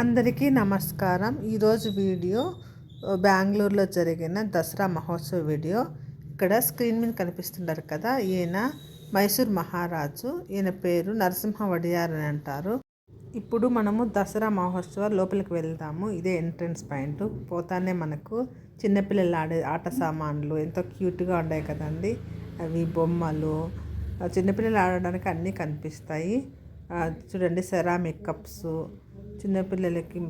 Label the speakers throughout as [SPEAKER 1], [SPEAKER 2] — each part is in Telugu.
[SPEAKER 1] అందరికీ నమస్కారం. ఈరోజు వీడియో బెంగళూరులో జరిగిన దసరా మహోత్సవ వీడియో. ఇక్కడ స్క్రీన్ మీద కనిపిస్తున్నారు కదా ఈయన మైసూర్ మహారాజు. ఈయన పేరు నరసింహ వడియార్ అని అంటారు. ఇప్పుడు మనము దసరా మహోత్సవ లోపలికి వెళ్దాము. ఇదే ఎంట్రన్స్ పాయింట్. పోతానే మనకు చిన్నపిల్లలు ఆడే ఆట సామాన్లు ఎంతో క్యూట్గా ఉన్నాయి కదండి. అవి బొమ్మలు చిన్నపిల్లలు ఆడడానికి అన్నీ కనిపిస్తాయి. చూడండి సెరామిక్ కప్స్ చిన్నపిల్లలకి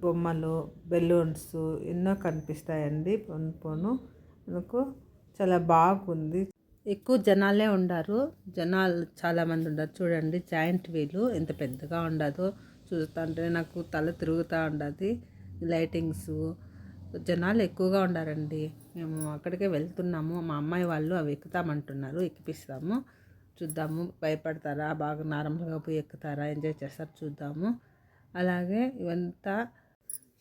[SPEAKER 1] బొమ్మలు బెలూన్స్ ఎన్నో కనిపిస్తాయండి పోను పోను. మనకు చాలా బాగుంది. ఎక్కువ జనాలే ఉండారు. జనాలు చాలామంది ఉండరు. చూడండి జాయింట్ వీలు ఎంత పెద్దగా ఉండదు. చూస్తుంటే నాకు తల తిరుగుతూ ఉండదు. లైటింగ్స్ జనాలు ఎక్కువగా ఉండారండి. మేము అక్కడికే వెళ్తున్నాము. మా అమ్మాయి వాళ్ళు అవి ఎక్కుతామంటున్నారు. ఎక్కిపిస్తాము. చూద్దాము. భయపడతారా? బాగా నార్మల్గా పోయి ఎక్కుతారా? ఎంజాయ్ చేస్తారు. చూద్దాము. అలాగే ఇవంతా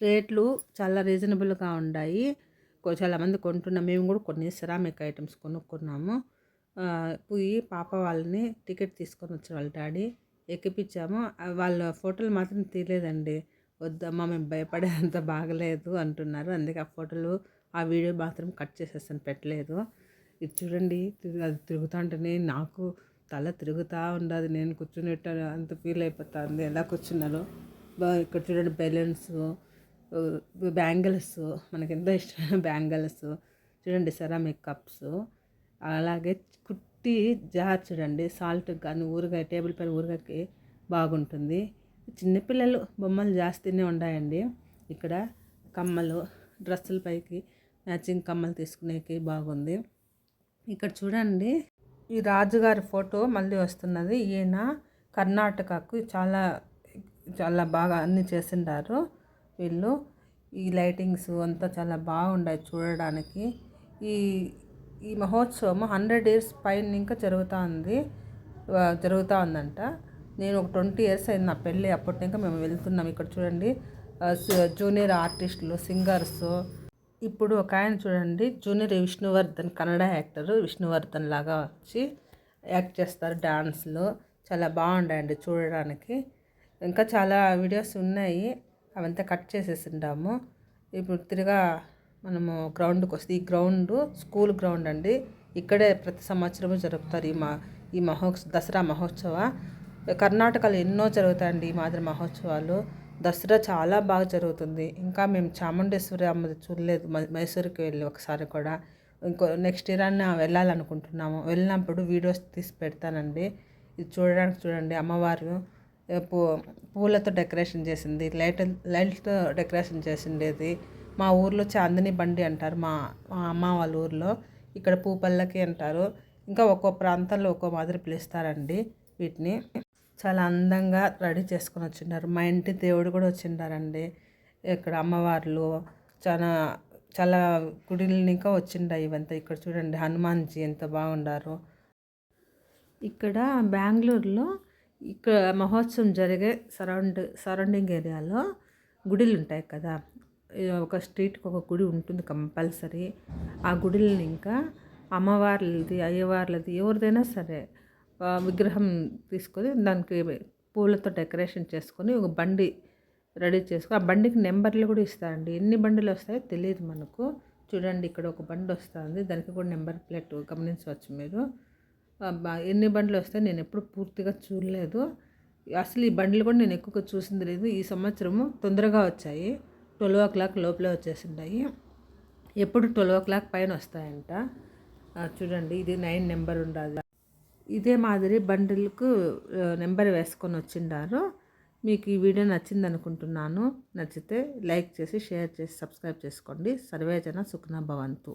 [SPEAKER 1] రేట్లు చాలా రీజనబుల్గా ఉన్నాయి చాలామంది కొంటున్నాం. మేము కూడా కొన్ని సిరామిక్ ఐటమ్స్ కొనుక్కున్నాము. పోయి పాప వాళ్ళని టికెట్ తీసుకొని వచ్చారు వాళ్ళ డాడీ ఎక్కిపించాము. వాళ్ళ ఫోటోలు మాత్రం తీయలేదండి. వద్దమ్మా మేము భయపడేంత బాగలేదు అంటున్నారు. అందుకే ఆ ఫోటోలు ఆ వీడియో మాత్రం కట్ చేసేస్తాను పెట్టలేదు. ఇది చూడండి అది తిరుగుతుంటేనే నాకు తల తిరుగుతూ ఉండదు. నేను కూర్చునేట అంత ఫీల్ అయిపోతుంది. ఎలా కూర్చున్నారో? ఇక్కడ చూడండి బెలూన్స్ బ్యాంగిల్స్ మనకి ఎంతో ఇష్టమైన బ్యాంగిల్స్ చూడండి సెరామిక్ కప్స్ అలాగే కుట్టి జార్ చూడండి సాల్ట్ కానీ ఊరగాయ టేబుల్ పైన ఊరగాయకి బాగుంటుంది. చిన్నపిల్లలు బొమ్మలు జాస్తినే ఉన్నాయండి ఇక్కడ కమ్మలు డ్రెస్సుల పైకి మ్యాచింగ్ కమ్మలు తీసుకునేకి బాగుంది. ఇక్కడ చూడండి ఈ రాజుగారి ఫోటో మళ్ళీ వస్తున్నది. ఈయన కర్ణాటకకు చాలా చాలా బాగా అన్నీ చేసిండారు వీళ్ళు. ఈ లైటింగ్స్ అంతా చాలా బాగుండాయి చూడడానికి. ఈ ఈ మహోత్సవం హండ్రెడ్ ఇయర్స్ పైన ఇంకా జరుగుతూ ఉంది జరుగుతూ ఉందంట నేను ఒక ట్వంటీ ఇయర్స్ అయింది నా పెళ్ళి అప్పటి ఇంకా మేము వెళ్తున్నాం ఇక్కడ చూడండి. జూనియర్ ఆర్టిస్టులు సింగర్స్. ఇప్పుడు ఒక ఆయన చూడండి జూనియర్ విష్ణువర్ధన్ కన్నడ యాక్టర్ విష్ణువర్ధన్ లాగా వచ్చి యాక్ట్ చేస్తారు డాన్స్లో. చాలా బాగుండాయండి చూడడానికి. ఇంకా చాలా వీడియోస్ ఉన్నాయి. అవంతా కట్ చేసేసిండాము ఇప్పుడు తిరిగా మనము గ్రౌండ్కి వస్తే ఈ గ్రౌండ్ స్కూల్ గ్రౌండ్ అండి. ఇక్కడే ప్రతి సంవత్సరము జరుపుతారు ఈ మా ఈ మహోత్సవ దసరా మహోత్సవ. కర్ణాటకలో ఎన్నో జరుగుతాయండి ఈ మాదిరి మహోత్సవాలు. దసరా చాలా బాగా జరుగుతుంది. ఇంకా మేము చాముండేశ్వరి అమ్మది చూడలేదు. మైసూరుకి వెళ్ళి ఒకసారి కూడా. ఇంకో నెక్స్ట్ ఇయర్ అన్న వెళ్ళాలనుకుంటున్నాము. వెళ్ళినప్పుడు వీడియోస్ తీసి పెడతానండి. ఇది చూడడానికి చూడండి అమ్మవారు. పూ పూలతో డెకరేషన్ చేసింది లైట్ లైట్తో డెకరేషన్ చేసిండేది. మా ఊర్లో చాందిని బండి అంటారు మా మా అమ్మ వాళ్ళ ఊర్లో. ఇక్కడ పూపల్లకి అంటారు. ఇంకా ఒక్కో ప్రాంతంలో ఒక్కో మాదిరి పిలుస్తారండి వీటిని. చాలా అందంగా రెడీ చేసుకొని వచ్చిండారు. మా ఇంటి దేవుడు కూడా వచ్చిండారండి. ఇక్కడ అమ్మవార్లు చాలా చాలా గుడిని ఇంకా వచ్చిండాయి ఇవంతా. ఇక్కడ చూడండి హనుమాన్జీ ఎంత బాగుండారు. ఇక్కడ బెంగళూరులో ఇక్కడ మహోత్సవం జరిగే సరౌండ్ సరౌండింగ్ ఏరియాలో గుడిలు ఉంటాయి కదా ఒక స్ట్రీట్కి ఒక గుడి ఉంటుంది కంపల్సరీ. ఆ గుడిని ఇంకా అమ్మవార్లది అయ్యవార్లది ఎవరిదైనా సరే విగ్రహం తీసుకొని దానికి పూలతో డెకరేషన్ చేసుకొని ఒక బండి రెడీ చేసుకొని ఆ బండికి నెంబర్లు కూడా ఇస్తారండి. ఎన్ని బండిలు వస్తాయో తెలియదు మనకు. చూడండి ఇక్కడ ఒక బండి వస్తుంది. దానికి కూడా నెంబర్ ప్లేట్ గమనించవచ్చు మీరు. ఎన్ని బండ్లు వస్తాయి నేను ఎప్పుడు పూర్తిగా చూడలేదు. అసలు ఈ బండ్లు కూడా నేను ఎక్కువగా చూసింది లేదు. ఈ సంవత్సరము తొందరగా వచ్చాయి. ట్వెల్వ్ ఓ క్లాక్ లోపలే వచ్చేసింటాయి. ఎప్పుడు ట్వెల్వ్ ఓ క్లాక్ పైన వస్తాయంట. చూడండి ఇది నైన్ నెంబర్ ఉండాలి. ఇదే మాదిరి బండిల్కు నెంబర్ వేసుకొని వచ్చిండారు. మీకు ఈ వీడియో నచ్చింది అనుకుంటున్నాను. నచ్చితే లైక్ చేసి షేర్ చేసి సబ్స్క్రైబ్ చేసుకోండి. సర్వేజన సుఖన భవంతు.